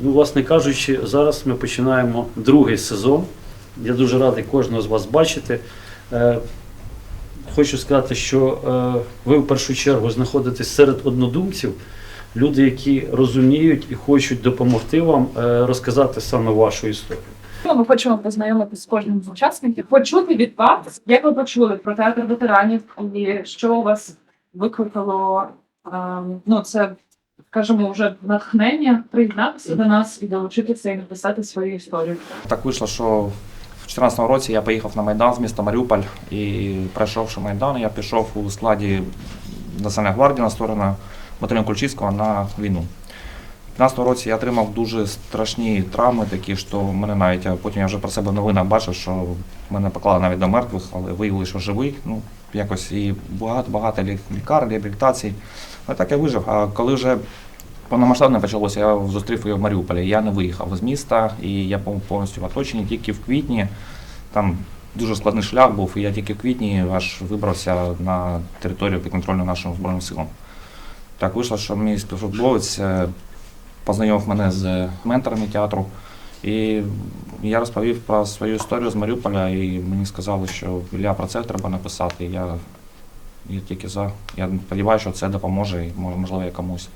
Ну, власне кажучи, зараз ми починаємо другий сезон. Я дуже радий кожного з вас бачити. Е, Хочу сказати, що е, ви в першу чергу знаходитесь серед однодумців, люди, які розуміють і хочуть допомогти вам е, розказати саме вашу історію. Ми хочемо познайомитися з кожним з учасників, почути від вас, як ви почули про театр ветеранів і що у вас викликало. ем, ну, це, скажімо, вже натхнення приєднатися до нас і долучитися і написати свою історію. Так вийшло, що в 2014 році я поїхав на Майдан з міста Маріуполь і пройшовши Майдан, я пішов у складі Національної гвардії на сторону батальйону Кульчицького на війну. У 2015 році я отримав дуже страшні травми, такі, що мене навіть потім я вже про себе в новинах бачив, що мене поклали навіть до мертвих, але виявили, що живий. Ну, якось і багато-багато лі- лікарень, реабілітацій. Ну, так я вижив. А коли вже повномасштабне почалося, я зустрів її в Маріуполі. Я не виїхав з міста, і я повністю в оточенні тільки в квітні. Там дуже складний шлях був, і я тільки в квітні аж вибрався на територію підконтрольну нашим Збройним силам. Так вийшло, що мій співслужбовець е, познайомив мене з менторами театру. І я розповів про свою історію з Маріуполя, і мені сказали, що Ілля, про це треба написати. Я, я тільки за. Я сподіваюся, що це допоможе і можливо я комусь.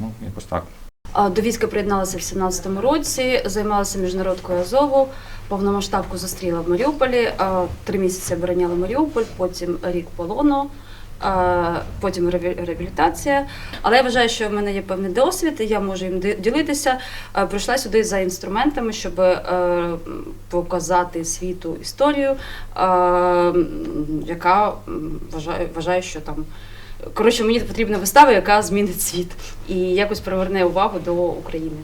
Ну, якось так. До війська приєдналася в 17-му році, займалася міжнародкою Азову, повномасштабку зустріла в Маріуполі, три місяці обороняла Маріуполь, потім рік полону, потім реабілітація. Але я вважаю, що в мене є певний досвід, і я можу їм ділитися. Прийшла сюди за інструментами, щоб е, показати світу історію, яка вважаю, що там. Коротше, мені потрібна вистава, яка змінить світ і якось приверне увагу до України.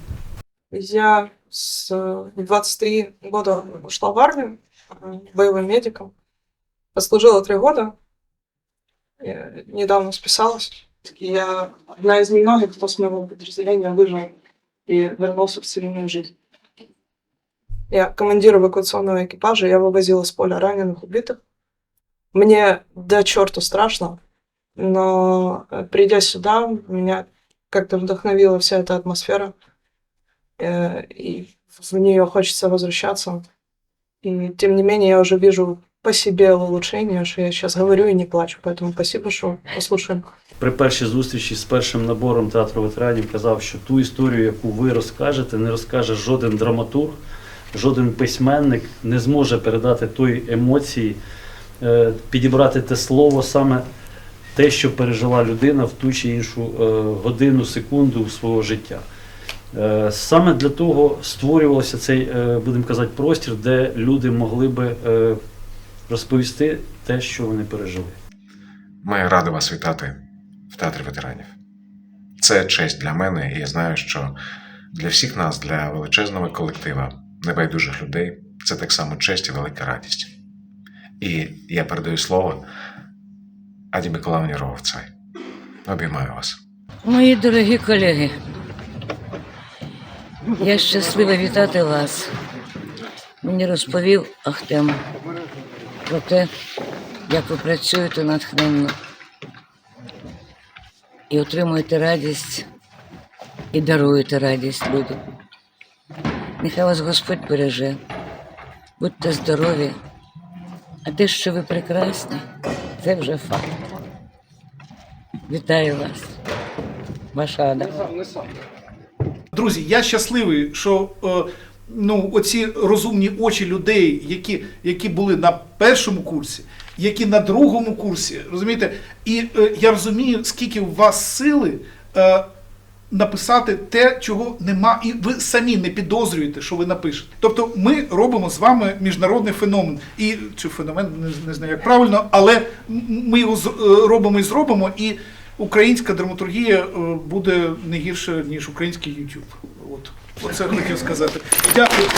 Я с э, 23 года ушла в армию э, боевым медиком. Послужила три года. Я недавно списалась. И я одна из немногих, кто с моего подразделения выжил и вернулся в цивильную жизнь. Я командир эвакуационного экипажа, я вывозила с поля раненых, убитых. Мне до черту страшно, но э, придя сюда, меня как-то вдохновила вся эта атмосфера э, и в нее хочется возвращаться. И тем не менее я уже вижу по себе улучшение, что я сейчас говорю и не плачу. Поэтому спасибо, что послушаем. При першій зустрічі з першим набором театру ветеранів казав, що ту історію, яку ви розкажете, не розкаже жоден драматург, жоден письменник не зможе передати тої емоції, е, підібрати те слово, саме те, що пережила людина в ту чи іншу е, годину, секунду свого життя. Е, Саме для того створювався цей, е, будемо казати, простір, де люди могли би розповісти те, що вони пережили. Ми раді вас вітати в театрі ветеранів. Це честь для мене, і я знаю, що для всіх нас, для величезного колектива, небайдужих людей, це так само честь і велика радість. І я передаю слово Аді Миколаївні Ровцай. Обіймаю вас. Мої дорогі колеги, я щаслива вітати вас. Мені розповів Ахтем про те, як ви працюєте натхненно і отримуєте радість і даруєте радість людям. Нехай вас Господь береже, будьте здорові, а те, що ви прекрасні, це вже факт. Вітаю вас, ваша Ада. Друзі, я щасливий, що е, ну, оці розумні очі людей, які, які були на першому курсі, які на другому курсі, розумієте, і е, я розумію, скільки у вас сили е, написати те, чого нема, і ви самі не підозрюєте, що ви напишете. Тобто ми робимо з вами міжнародний феномен. І чи феномен не, знаю, як правильно, але ми його з- е, робимо і зробимо. І українська драматургія е, буде не гірше, ніж український YouTube. От. Оце хотів сказати. Дякую.